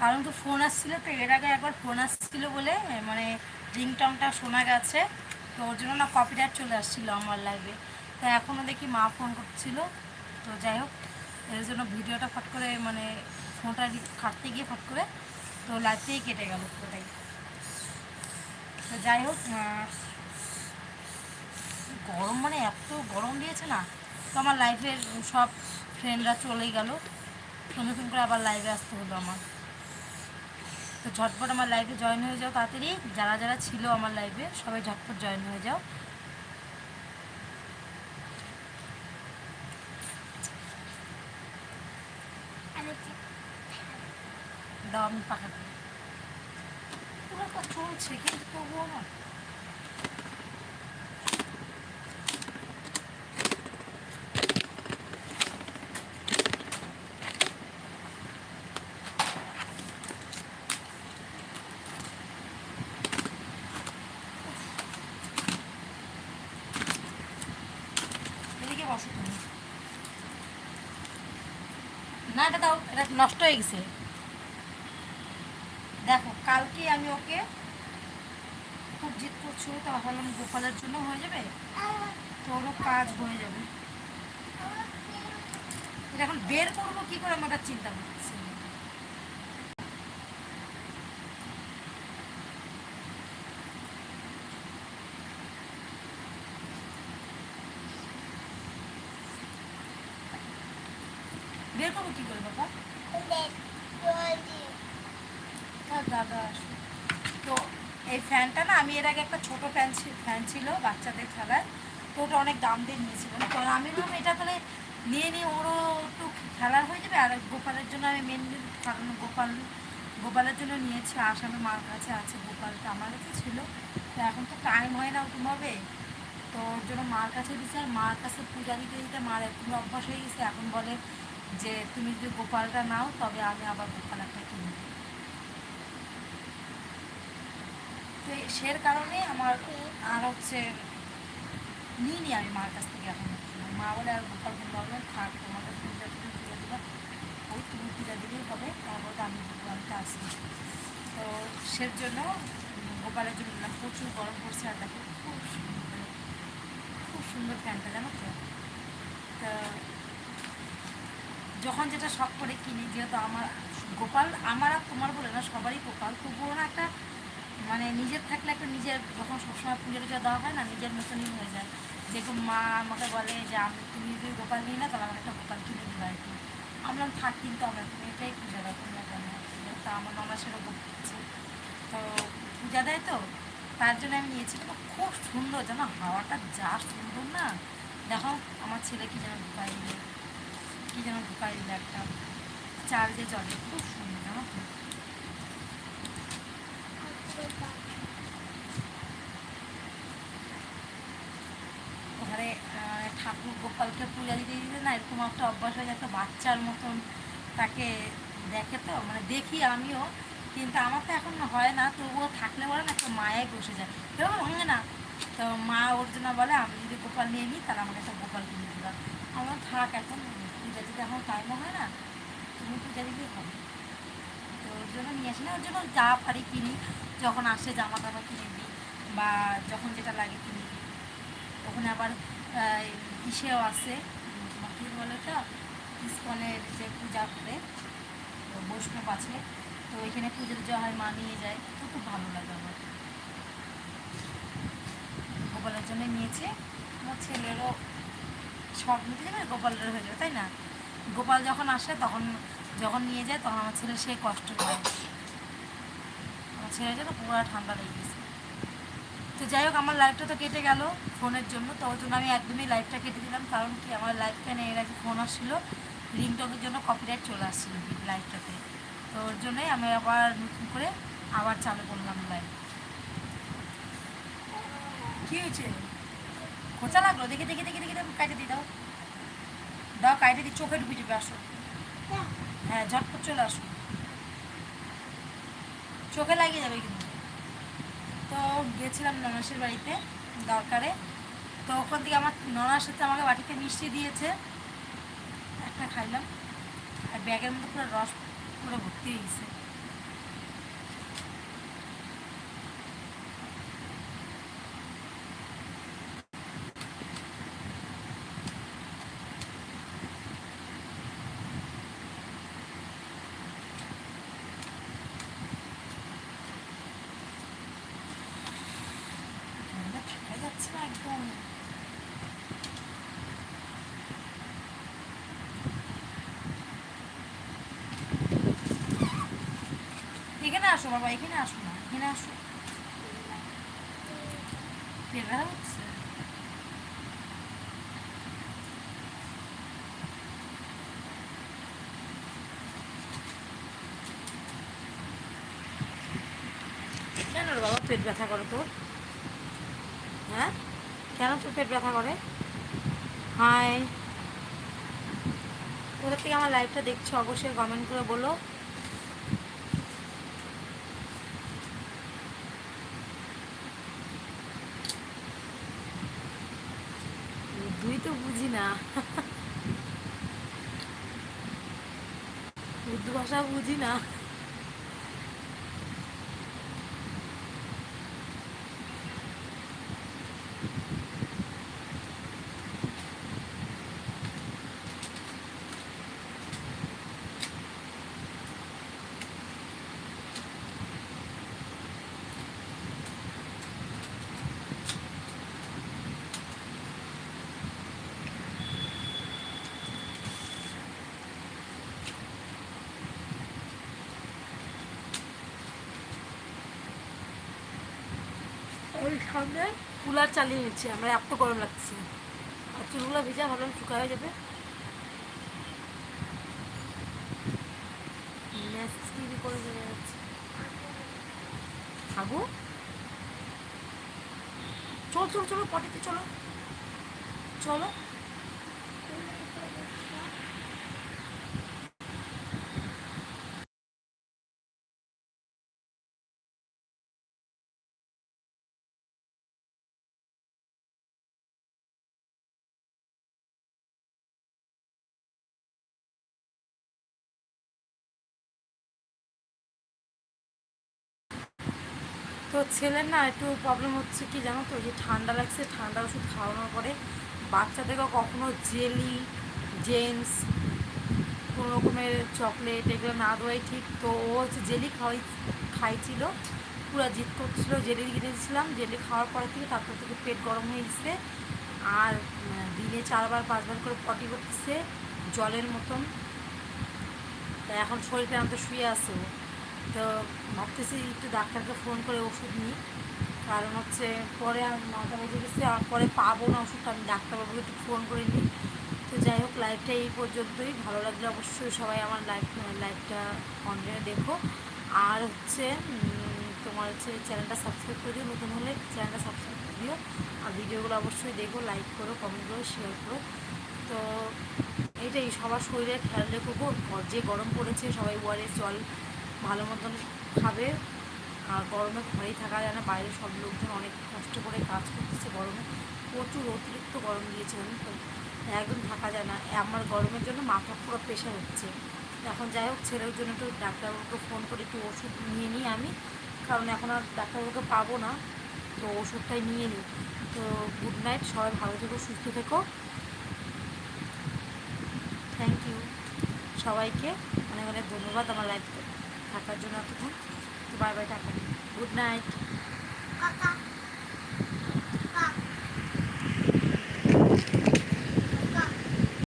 কারণ তো ফোন আসছিল তো, এর আগে একবার ফোন আসছিল বলে মানে রিংটংটা শোনা গেছে। তো ওর জন্য না কপিরাইট চলে আসছিল আমার লাইভে তো এখনও দেখি মা ফোন করছিল। তো যাই হোক, এর জন্য ভিডিওটা ফট করে মানে ফোনটা কাটতে গিয়ে ফট করে, তো লাইভতেই কেটে গেল পুরোটাই। তো যাই হোক গরম মানে এত গরম দিয়েছে না। তো আমার লাইফের সব ফ্রেন্ডরা চলেই গেল। নতুন করে আবার লাইভে আসতে হলো আমার। তো ঝটপট আমার লাইভে জয়েন হয়ে যাও তাড়াতাড়ি। যারা যারা ছিল আমার লাইফে সবাই ঝটপট জয়েন হয়ে যাও। দাও, আমি পাখা পুরো চলছে, কিন্তু তবুও না না, এটা দাও, এটা নষ্ট হয়ে গেছে। দেখো, কালকে আমি ওকে খুব জিদ করছিল তো ভাবলাম গোপালের জন্য হয়ে যাবে তোরও কাজ হয়ে যাবে। এখন বের করব কি করে আমার চিন্তা করছি বের দাদা তো এই ফ্যানটা না আমি এর আগে একটা ছোট ফ্যান ফ্যান ছিল বাচ্চাদের খেলার। তো ওটা অনেক দাম দিয়ে নিয়েছিলাম তো আমি ভাবলাম এটা তাহলে নিয়ে নিয়ে ওরও একটু খেলার হয়ে যাবে। আর গোপালের জন্য আমি মেনলি কারণ গোপাল গোপালের জন্য নিয়েছি। আসামে মার কাছে আছে গোপালটা আমার কাছে ছিল। তো এখন তো টাইম হয় না ওরকমভাবে তো ওর জন্য মার কাছে দিচ্ছে আর মার কাছে পূজা দিতে দিতে মার এখন অভ্যাস হয়ে গেছে। এখন বলে যে তুমি যদি গোপালটা নাও, তবে আমি আবার গোপাল একটা কিনবো তো সের কারণে আমার আর হচ্ছে নিইনি আমি মার কাছ থেকে এখন মা বলে আর গোপাল কিনবো বললাম থাক তোমাদের পূজা তুমি পূজা দিবা ওই তুমি পূজা দিলেই হবে, তারপর আমি গোপালটা আসি তো সের জন্য গোপালের জন্য দিলাম প্রচুর গরম পড়ছে আর দেখো, খুব সুন্দর খুব সুন্দর ফ্যানটা, জানো তো? তা যখন যেটা শখ করে কিনি, যেহেতু আমার গোপাল, আমার আর তোমার বলে না, সবারই গোপাল। তবুও না একটা মানে নিজের থাকলে একটা নিজের, যখন সবসময় পুজো টুজো দেওয়া হয় না, নিজের মতনই হয়ে যায়। যেরকম মা আমাকে বলে যে, আমি, তুমি যদি গোপাল নিই না তাহলে আমার একটা গোপাল কিনে দিবা আর কি। আমরা থাক, কিন্তু আমরা তুমি এটাই পূজা তোমরা কেন তো আমার মামা সেরকম করছে তো পূজা দেয় তো, তার জন্য আমি নিয়েছি তো খুব সুন্দর, যেন হাওয়াটা যা সুন্দর না। দেখো, আমার ছেলে কি যেন দিল কি যেন দিল একটা চার্জে চলে খুব সুন্দর তো। ঘরে ঠাকুর গোপালকে পূজা দিতে দিতে না এরকম একটা অভ্যাস হয়ে একটা বাচ্চার মতন তাকে দেখে তো মানে দেখি আমিও, কিন্তু আমার তো এখন হয় না, তবুও থাকলে বলে না একটা মায়ায় বসে যায়। এরকম ভাঙে না। তো মা ওর জন্য বলে, আমি যদি গোপাল নিয়ে নিই, তাহলে আমাকে একটা গোপাল কিনে দিলাম আমার থাক এখন দিতে এখন টাইমও হয় না, তুমি পূজা দিতেই হবে তো ওর জন্য নিয়ে আসি না, ওর জন্য যা পারি কিনি, যখন আসে জামা টামা কিনে দিই, বা যখন যেটা লাগে কিনে দিই। ওখানে আবার ইসেও তোমার কী বলে ওটা? ইস্কনের যে পূজা করে বৈষ্ণব আছে, তো এখানে পুজো টুজো হয় মা নিয়ে যায়, তো খুব ভালো লাগে আমার। গোপালের জন্য নিয়েছে, আমার ছেলেরও সব নিতে যাবে গোপালের হয়ে যাবে, তাই না? গোপাল যখন আসে, তখন যখন নিয়ে যায়, তখন আমার ছেলে সে কষ্ট পায়। আমার ছেলের জন্য পুরো ঠান্ডা লেগে গেছে। তো যাই হোক, আমার লাইফটা তো কেটে গেল ফোনের জন্য। তো ওর জন্য আমি একদমই লাইফটা কেটে দিলাম। কারণ কি, আমার লাইফখানে এর আগে ফোন আসছিল। রিংটকের জন্য কপিরাইট চলে আসছিল লাইফটাতে তো ওর জন্যই আমি আবার নতুন করে আবার চালু করলাম লাইফ কী হয়েছে? খোঁচা লাগল? দেখে দেখে দেখে দেখে কাটে দিই দাও। দাও কাটে দিয়ে চোখে ঢুকে যাবে আসো। হ্যাঁ ঝটপট চলে আসো। চোখে লাগিয়ে যাবে কিন্তু। তো গেছিলাম ননাসের বাড়িতে, দরকারে। তো ওখান থেকে আমার ননার সাথে আমাকে বাটিতে মিষ্টি দিয়েছে। একটা খাইলাম। আর ব্যাগের মধ্যে পুরো রস পুরো ভর্তি হয়ে আসো বাবা, এখানে আসো না, এখানে আসো। কেন রে বাবা পেট ব্যথা করে তোর? হ্যাঁ? কেন তোর পেট ব্যথা করে? হাই কোথা থেকে আমার লাইভটা দেখছ? অবশ্যই কমেন্ট করে বলো দুই তো বুঝি না। উর্দু ভাষা বুঝি না ওই সামনে কুলার চালিয়ে নিচ্ছি আমরা এত গরম লাগছে। আর চুলগুলো ভিজা, ভাবলাম শুকা হয়ে যাবে করে যাচ্ছে চলো চলো চলো, পটিতে চলো। চলো। তো ছেলের না একটু প্রবলেম হচ্ছে কি জানো তো? যে ঠান্ডা লাগছে, ঠান্ডা ওষুধ খাওয়ানোর পরে বাচ্চাদেরকে কখনো জেলি জেমস কোনো রকমের চকলেট এগুলো না দেওয়াই ঠিক। তো ও হচ্ছে জেলি খাওয়াই, খাইছিল, পুরো জিদ করছিল জেলি দিয়ে দিয়েছিলাম। জেলি খাওয়ার পরে থেকে তারপর থেকে পেট গরম হয়ে গেছে। আর দিনে চারবার, পাঁচবার করে পটি করতেছে, জলের মতন। তা এখন শরীরটা আমি তো শুয়ে ও। তো ভাবতেছি একটু ডাক্তারকে ফোন করে ওষুধ নিই। কারণ হচ্ছে পরে আর নটা বেজে গেছে, আর পরে পাবো না ওষুধটা, আমি ডাক্তারবাবুকে একটু ফোন করে নিই। তো যাই হোক লাইভটা এই পর্যন্তই। ভালো লাগলে অবশ্যই সবাই আমার লাইভ লাইভটা কন্টিনিউ দেখো। আর হচ্ছে তোমার হচ্ছে চ্যানেলটা সাবস্ক্রাইব করে দিও, নতুন হলে চ্যানেলটা সাবস্ক্রাইব করে দিও। আর ভিডিওগুলো অবশ্যই দেখো লাইক করো কমেন্ট করো শেয়ার করো। তো এইটাই সবার শরীরে খেয়াল রেখো। যে গরম পড়েছে, সবাই ওয়ারে জল ভালো মতন খাবে। আর গরমে ঘরেই থাকা যায় না। বাইরে সব লোকজন অনেক কষ্ট করে কাজ করতেছে গরমে। প্রচুর অতিরিক্ত গরম দিয়েছে একদম থাকা যায় না। আমার গরমের জন্য মাথা পুরো প্রেশার হচ্ছে। এখন যাই হোক, ছেলের জন্য একটু ডাক্তারবাবুকে ফোন করে একটু ওষুধ নিয়ে নিই আমি। কারণ এখন আর ডাক্তারবাবুকে পাবো না। তো ওষুধটাই নিয়ে নিই। তো গুড নাইট সবাই ভালো থেকো, সুস্থ থেকো। থ্যাংক ইউ সবাইকে অনেক অনেক ধন্যবাদ আমার লাইফ থাকার জন্য এতক্ষণ তো বাই বাই টাকা গুড নাইট।